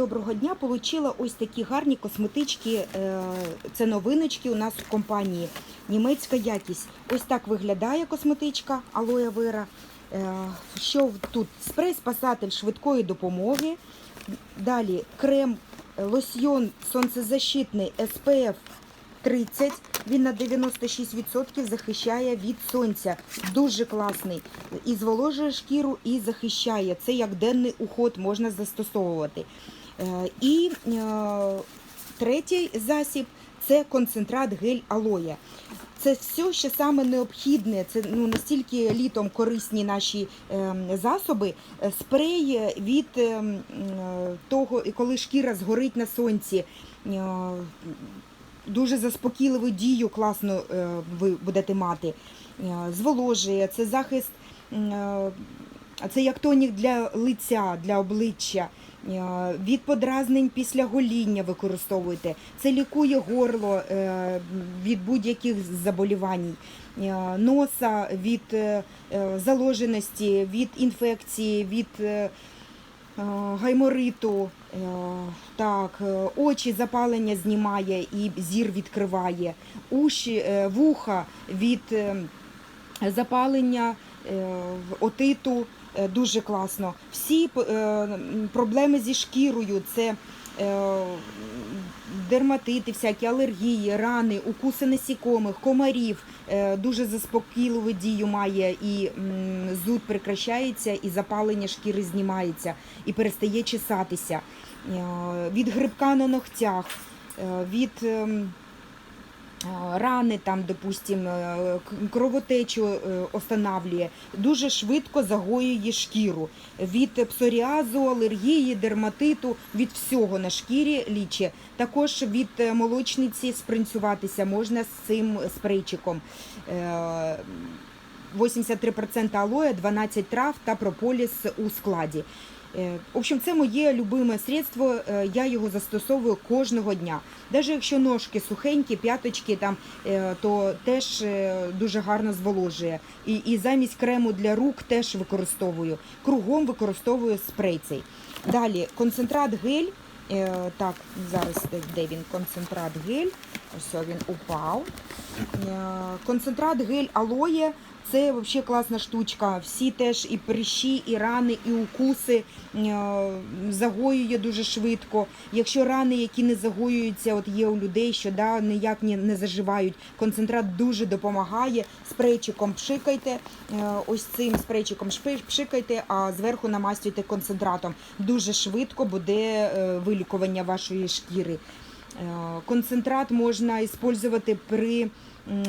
Доброго дня, Получила ось такі гарні косметички. е, Це новиночки у нас в компанії. Німецька якість. Ось так виглядає косметичка алоя вера. Е, Що тут? Спрей спасатель швидкої допомоги. Далі крем е, лосьйон сонцезащитний SPF 30. Він на 96% захищає від сонця. Дуже класний. І зволожує шкіру, і захищає. Це як денний уход можна застосовувати. Е, І е, третій засіб це концентрат гель алоє. Це все, що саме необхідне. Це ну настільки літом корисні наші ем, засоби. Е, Спрей від ем, е, того, коли шкіра згорить на сонці. е, Дуже заспокійливу дію класно е, ви будете мати. Е, Зволожує, це захист, е, це як тонік для лиця, для обличчя. Від подразнень після гоління використовуйте. Це лікує горло від будь-яких заболівань, носа від заложеності, від інфекції, від гаймориту. Е, Так, е, очі запалення знімає і зір відкриває, уші, е, вуха від запалення отиту дуже класно. Всі е, проблеми зі шкірою це е, дерматити, всякі алергії, рани, укуси насікомих, комарів. е, Дуже заспокійливу дію має і зуд прекращається, і запалення шкіри знімається, і перестає чесатися. Е, Від грибка на ногтях, е, від ем, е, рани, там, допустим, е, кровотечу е, останавлює, дуже швидко загоює шкіру від псоріазу, алергії, дерматиту, від всього на шкірі ліче. Також від е, молочниці спринцюватися можна з цим спрейчиком. Е, 83% алоє, 12 трав та прополіс у складі. Е, В общем, це моє любиме средство. е, Я його застосовую кожного дня. Навіть якщо ножки сухенькі, п'яточки там, е, то теж дуже гарно зволожує. І, і замість крему для рук теж використовую. Кругом використовую спрей цей. Далі концентрат гель. Так, зараз де- він? Концентрат гель. Ось він упав. Концентрат гель алоє. Це взагалі класна штучка. Всі теж і прищі, і рани, і укуси е, загоює дуже швидко. Якщо рани, які не загоюються, от є у людей, що да, ніяк не, не заживають, концентрат дуже допомагає. Спрейчиком пшикайте, е, ось цим спрейчиком пшикайте, а зверху намастюйте концентратом. Дуже швидко буде е, вилікування вашої шкіри. Концентрат можна використовувати при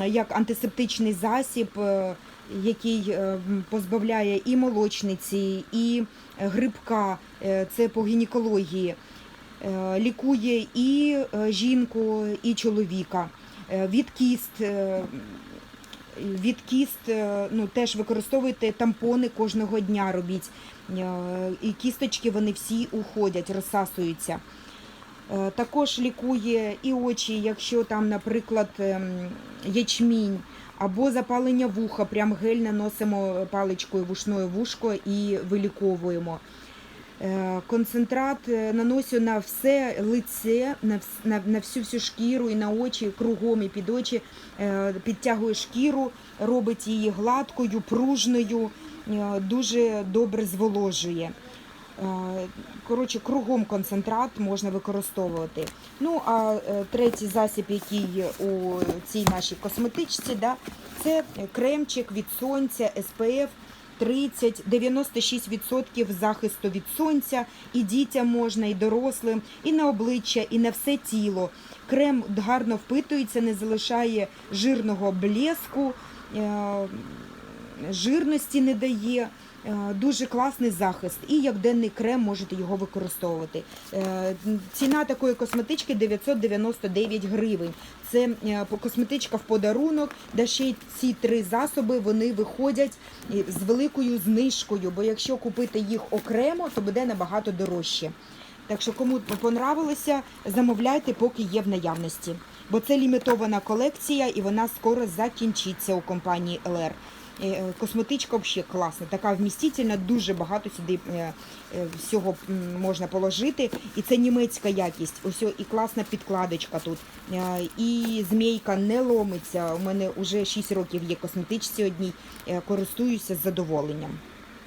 як антисептичний засіб, який е, позбавляє і молочниці, і е, грибка, е, це по гінекології, лікує і жінку, і чоловіка. Від кіст, від кіст ну, теж використовуйте тампони кожного дня робіть. І кісточки вони всі уходять, розсасуються. Е, Також лікує і очі, якщо там, наприклад, ем, ячмінь або запалення вуха, прям гель наносимо паличкою вушною вушко і виліковуємо. Е, Концентрат е, наносю на все лице, на, на, всю всю шкіру і на очі, кругом і під очі, підтягує шкіру, робить її гладкою, пружною, дуже добре зволожує. Е, Коротше, кругом концентрат можна використовувати. Ну а е, третій засіб, який у цій нашій косметичці, да, це кремчик від сонця SPF 30, 96% захисту від сонця. І дітям можна, і дорослим, і на обличчя, і на все тіло. Крем гарно впитується, не залишає жирного блеску, е, жирності не дає. Е, Дуже класний захист, і як денний крем можете його використовувати. Е, Ціна такої косметички 999 гривень. Це е, косметичка в подарунок, де ще й ці три засоби вони виходять з великою знижкою, бо якщо купити їх окремо, то буде набагато дорожче. Так що кому понравилося, замовляйте, поки є в наявності. Бо це лімітована колекція і вона скоро закінчиться у компанії LR. Е, Косметичка взагалі класна, така вмістительна, дуже багато сюди е, е, всього можна положити. І це німецька якість. Ось і класна підкладочка тут. І змійка не ломиться. У мене вже 6 років є косметичці одній, користуюся з задоволенням.